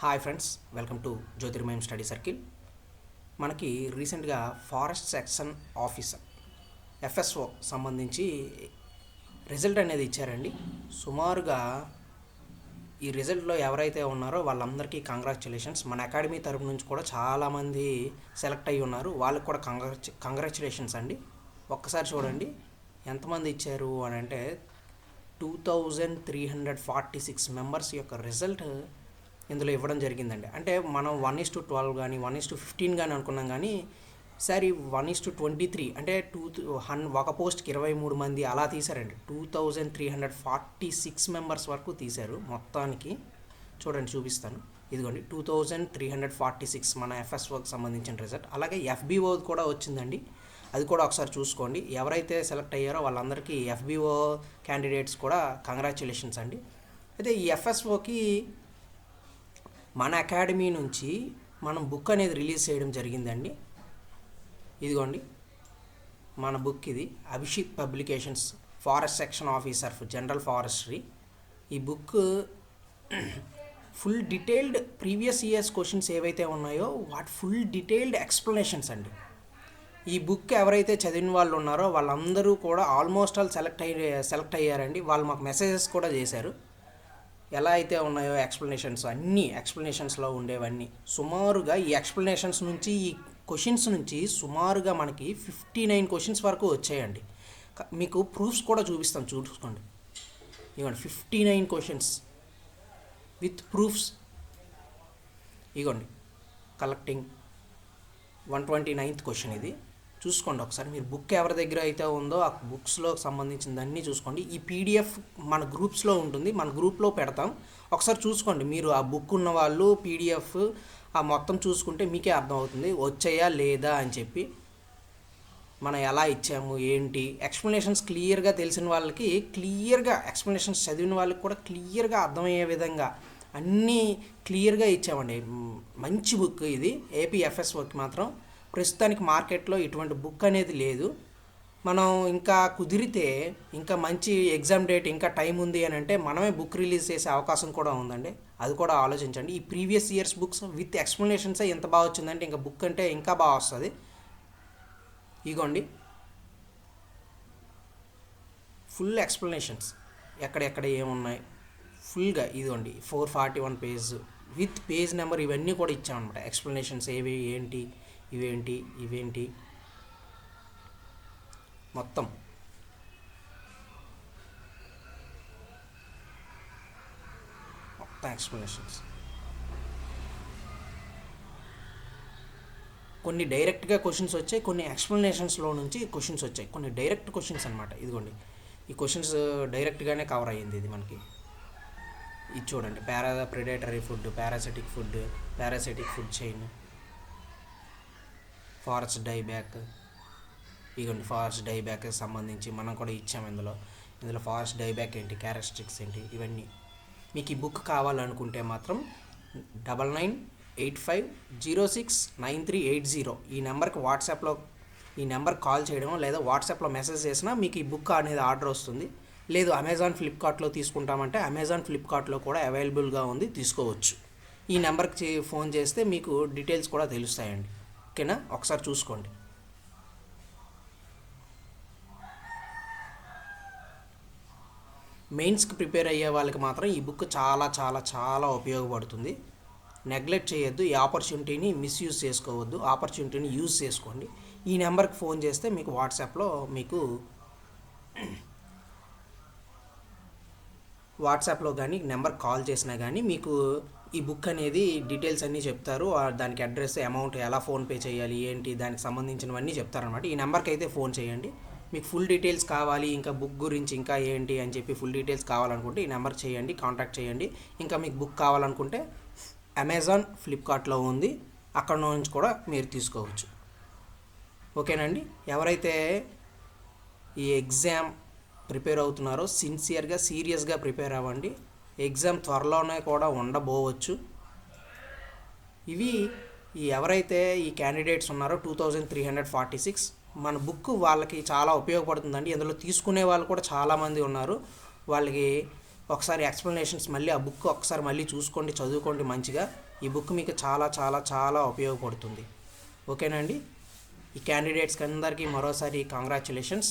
Hi friends welcome to Jyotirmayam study circle. మనకి రీసెంట్గా forest section officer FSO సంబంధించి result అనేది ఇచ్చారండి. సుమారుగా ఈ రిజల్ట్లో ఎవరైతే ఉన్నారో వాళ్ళందరికీ కంగ్రాచులేషన్స్. మన అకాడమీ తరపు నుంచి కూడా చాలామంది సెలెక్ట్ అయ్యి ఉన్నారు. వాళ్ళకి కూడా కంగ్రాచు కంగ్రాచులేషన్స్ అండి. ఒక్కసారి చూడండి ఎంతమంది ఇచ్చారు అని అంటే two thousand three hundred forty six members యొక్క రిజల్ట్ ఇందులో ఇవ్వడం జరిగిందండి. అంటే మనం వన్ ఇస్ టు ట్వెల్వ్ కానీ వన్ ఇస్ టు ఫిఫ్టీన్ కానీ అనుకున్నాం కానీ sorry one is to twenty three అంటే టూ హన్ ఒక పోస్ట్కి ఇరవై మూడు మంది అలా తీశారండి. Two thousand three hundred forty six members వరకు తీశారు మొత్తానికి. చూడండి చూపిస్తాను. ఇదిగోండి two thousand three hundred forty six మన ఎఫ్ఎస్ఓకి సంబంధించిన రిజల్ట్ అలాగే ఎఫ్బిఓ కూడా వచ్చిందండి. అది కూడా ఒకసారి చూసుకోండి. ఎవరైతే సెలెక్ట్ అయ్యారో వాళ్ళందరికీ ఎఫ్బిఓ క్యాండిడేట్స్ కూడా కంగ్రాచులేషన్స్ అండి. అయితే ఈ ఎఫ్ఎస్ఓకి మన అకాడమీ నుంచి మనం బుక్ అనేది రిలీజ్ చేయడం జరిగిందండి. ఇదిగోండి. మన బుక్ ఇది. Abhishek publications forest section officer general forestry. ఈ book full detailed previous years questions ఏవైతే ఉన్నాయో వాటి ఫుల్ డీటెయిల్డ్ ఎక్స్ప్లెనేషన్స్ అండి. ఈ బుక్ ఎవరైతే చదివిన వాళ్ళు ఉన్నారో వాళ్ళందరూ కూడా ఆల్మోస్ట్ ఆల్ సెలెక్ట్ అయ్యి సెలెక్ట్ అయ్యారండి. వాళ్ళు మాకు మెసేజెస్ కూడా చేశారు. ఎలా అయితే ఉన్నాయో ఎక్స్ప్లెనేషన్స్ అన్నీ ఎక్స్ప్లెనేషన్స్లో ఉండేవన్నీ. సుమారుగా ఈ ఎక్స్ప్లెనేషన్స్ నుంచి ఈ క్వశ్చన్స్ నుంచి సుమారుగా మనకి ఫిఫ్టీ నైన్ క్వశ్చన్స్ వరకు వచ్చాయండి. మీకు ప్రూఫ్స్ కూడా చూపిస్తాం చూసుకోండి. ఇవ్వండి fifty nine questions with proofs ఇగోండి collecting one twenty ninth question ఇది. చూసుకోండి ఒకసారి. మీరు బుక్ ఎవరి దగ్గర అయితే ఉందో ఆ బుక్స్లో సంబంధించింది అన్నీ చూసుకోండి. ఈ పీడిఎఫ్ మన గ్రూప్స్లో ఉంటుంది. మన గ్రూప్లో పెడతాం. ఒకసారి చూసుకోండి. మీరు ఆ బుక్ ఉన్న వాళ్ళు పీడిఎఫ్ ఆ మొత్తం చూసుకుంటే మీకే అర్థమవుతుంది. వచ్చాయా లేదా అని చెప్పి మనం ఎలా ఇచ్చాము ఏంటి? ఎక్స్ప్లెనేషన్స్ క్లియర్గా తెలిసిన వాళ్ళకి క్లియర్గా ఎక్స్ప్లెనేషన్స్ చదివిన వాళ్ళకి కూడా క్లియర్గా అర్థమయ్యే విధంగా అన్నీ క్లియర్గా ఇచ్చామండి. మంచి బుక్ ఇది. ఏపీఎఫ్ఎస్ వర్క్ మాత్రం. ప్రస్తుతానికి మార్కెట్లో ఇటువంటి బుక్ అనేది లేదు. మనం ఇంకా కుదిరితే ఇంకా మంచి ఎగ్జామ్ డేట్ ఇంకా టైం ఉంది అని అంటే మనమే బుక్ రిలీజ్ చేసే అవకాశం కూడా ఉందండి. అది కూడా ఆలోచించండి. ఈ ప్రీవియస్ ఇయర్స్ బుక్స్ విత్ ఎక్స్ప్లెనేషన్సే ఎంత బాగా వచ్చిందంటే ఇంకా బుక్ అంటే ఇంకా బాగా వస్తుంది. ఇగోండి. Full explanations. ఎక్కడెక్కడ ఏమున్నాయి. ఫుల్గా ఇదిగోండి. Four forty one page. With page number ఇవన్నీ కూడా ఇచ్చామన్నమాట. ఎక్స్ప్లెనేషన్స్ ఏవి ఏంటి? ఇవేంటి ఇవేంటి? మొత్తం. మొత్తం ఎక్స్ప్లెనేషన్స్. కొన్ని డైరెక్ట్గా క్వశ్చన్స్ వచ్చాయి కొన్ని ఎక్స్ప్లెనేషన్స్లో నుంచి క్వశ్చన్స్ వచ్చాయి. కొన్ని డైరెక్ట్ క్వశ్చన్స్ అనమాట ఇదిగోండి. ఈ క్వశ్చన్స్ డైరెక్ట్గానే కవర్ అయ్యింది ఇది మనకి. ఇది చూడండి para predatory food parasitic food parasitic food chain. Forest die back. ఇదిగోండి ఫారెస్ట్ డై బ్యాక్ సంబంధించి మనం కూడా ఇచ్చాము ఇందులో. ఇందులో ఫారెస్ట్ డై బ్యాక్ ఏంటి క్యారెస్టిక్స్ ఏంటి ఇవన్నీ. మీకు ఈ బుక్ కావాలనుకుంటే మాత్రం double nine eight five zero six nine three eight zero. ఈ నెంబర్కి వాట్సాప్లో ఈ నెంబర్ కాల్ చేయడం లేదా వాట్సాప్లో మెసేజ్ చేసినా మీకు ఈ బుక్ అనేది ఆర్డర్ వస్తుంది. లేదు అమెజాన్ ఫ్లిప్కార్ట్లో తీసుకుంటామంటే అమెజాన్ ఫ్లిప్కార్ట్లో కూడా అవైలబుల్గా ఉంది తీసుకోవచ్చు. ఈ నెంబర్కి ఫోన్ చేస్తే మీకు డీటెయిల్స్ కూడా తెలుస్తాయండి. ఓకేనా? ఒకసారి చూసుకోండి. మెయిన్స్కి ప్రిపేర్ అయ్యే వాళ్ళకి మాత్రం ఈ బుక్ చాలా చాలా చాలా ఉపయోగపడుతుంది. నెగ్లెక్ట్ చేయొద్దు. ఈ ఆపర్చునిటీని మిస్యూజ్ చేసుకోవద్దు. ఆపర్చునిటీని యూజ్ చేసుకోండి. ఈ నెంబర్కి ఫోన్ చేస్తే మీకు వాట్సాప్లో మీకు వాట్సాప్లో కానీ నెంబర్ కాల్ చేసినా కానీ మీకు ఈ బుక్ అనేది డీటెయిల్స్ అన్నీ చెప్తారు. దానికి అడ్రస్ అమౌంట్ ఎలా ఫోన్పే చేయాలి ఏంటి దానికి సంబంధించినవన్నీ చెప్తారనమాట ఈ నెంబర్కి అయితే ఫోన్ చేయండి. మీకు ఫుల్ డీటెయిల్స్ కావాలి ఇంకా బుక్ గురించి ఇంకా ఏంటి అని చెప్పి ఫుల్ డీటెయిల్స్ కావాలనుకుంటే ఈ నెంబర్ చేయండి కాంటాక్ట్ చేయండి. ఇంకా మీకు బుక్ కావాలనుకుంటే అమెజాన్ ఫ్లిప్కార్ట్లో ఉంది. అక్కడ నుంచి కూడా మీరు తీసుకోవచ్చు. ఓకేనండి? ఎవరైతే ఈ ఎగ్జామ్ ప్రిపేర్ అవుతున్నారో సిన్సియర్గా సీరియస్గా ప్రిపేర్ అవ్వండి. ఎగ్జామ్ త్వరలోనే కూడా ఉండబోవచ్చు. ఇవి ఎవరైతే ఈ క్యాండిడేట్స్ ఉన్నారో two thousand three hundred forty six మన బుక్ వాళ్ళకి చాలా ఉపయోగపడుతుందండి. ఇందులో తీసుకునే వాళ్ళు కూడా చాలామంది ఉన్నారు. వాళ్ళకి ఒకసారి ఎక్స్ప్లెనేషన్స్ మళ్ళీ ఆ బుక్ ఒకసారి మళ్ళీ చూసుకోండి చదువుకోండి మంచిగా. ఈ బుక్ మీకు చాలా చాలా చాలా ఉపయోగపడుతుంది. ఓకేనండి ఈ క్యాండిడేట్స్కి అందరికీ మరోసారి congratulations.